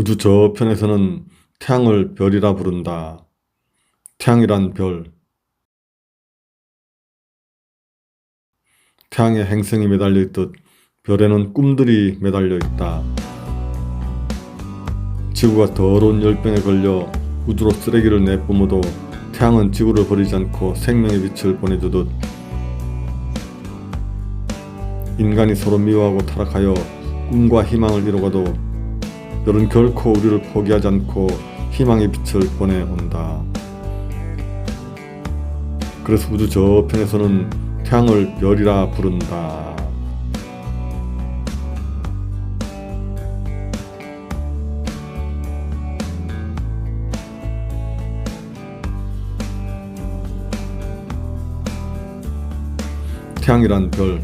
우주 저편에서는 태양을 별이라 부른다. 태양이란 별. 태양에 행성이 매달려 있듯 별에는 꿈들이 매달려 있다. 지구가 더러운 열병에 걸려 우주로 쓰레기를 내뿜어도 태양은 지구를 버리지 않고 생명의 빛을 보내주듯 인간이 서로 미워하고 타락하여 꿈과 희망을 이루고도 별은 결코 우리를 포기하지 않고 희망의 빛을 보내온다. 그래서 우주 저편에서는 태양을 별이라 부른다. 태양이란 별,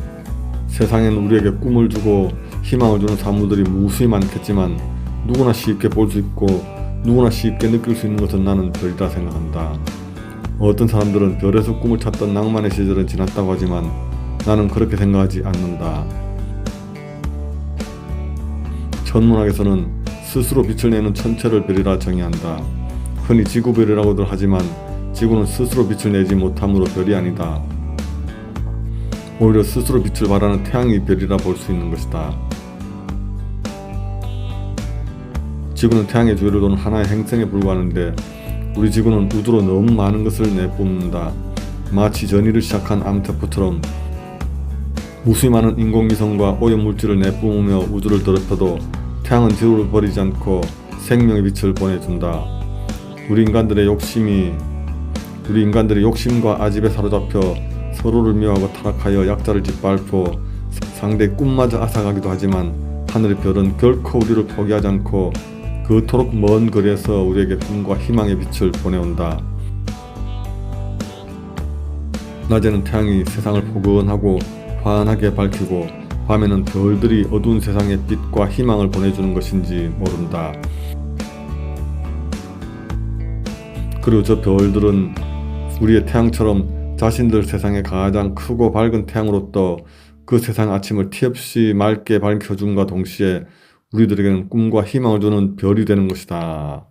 세상엔 우리에게 꿈을 주고 희망을 주는 사물들이 무수히 많겠지만 누구나 쉽게 볼 수 있고 누구나 쉽게 느낄 수 있는 것은 나는 별이라 생각한다. 어떤 사람들은 별에서 꿈을 찾던 낭만의 시절은 지났다고 하지만 나는 그렇게 생각하지 않는다. 천문학에서는 스스로 빛을 내는 천체를 별이라 정의한다. 흔히 지구별이라고들 하지만 지구는 스스로 빛을 내지 못함으로 별이 아니다. 오히려 스스로 빛을 발하는 태양이 별이라 볼 수 있는 것이다. 지구는 태양의 주위를 도는 하나의 행성에 불과하는데 우리 지구는 우주로 너무 많은 것을 내뿜는다. 마치 전이를 시작한 암태포처럼 무수히 많은 인공위성과 오염물질을 내뿜으며 우주를 더럽혀도 태양은 지구를 버리지 않고 생명의 빛을 보내준다. 우리 인간들의 욕심이 우리 인간들의 욕심과 아집에 사로잡혀 서로를 미워하고 타락하여 약자를 짓밟고 상대 꿈마저 앗아가기도 하지만 하늘의 별은 결코 우리를 포기하지 않고 그토록 먼 거리에서 우리에게 꿈과 희망의 빛을 보내온다. 낮에는 태양이 세상을 포근하고 환하게 밝히고 밤에는 별들이 어두운 세상에 빛과 희망을 보내주는 것인지 모른다. 그리고 저 별들은 우리의 태양처럼 자신들 세상에 가장 크고 밝은 태양으로 떠 그 세상 아침을 티 없이 맑게 밝혀줌과 동시에 우리들에게는 꿈과 희망을 주는 별이 되는 것이다.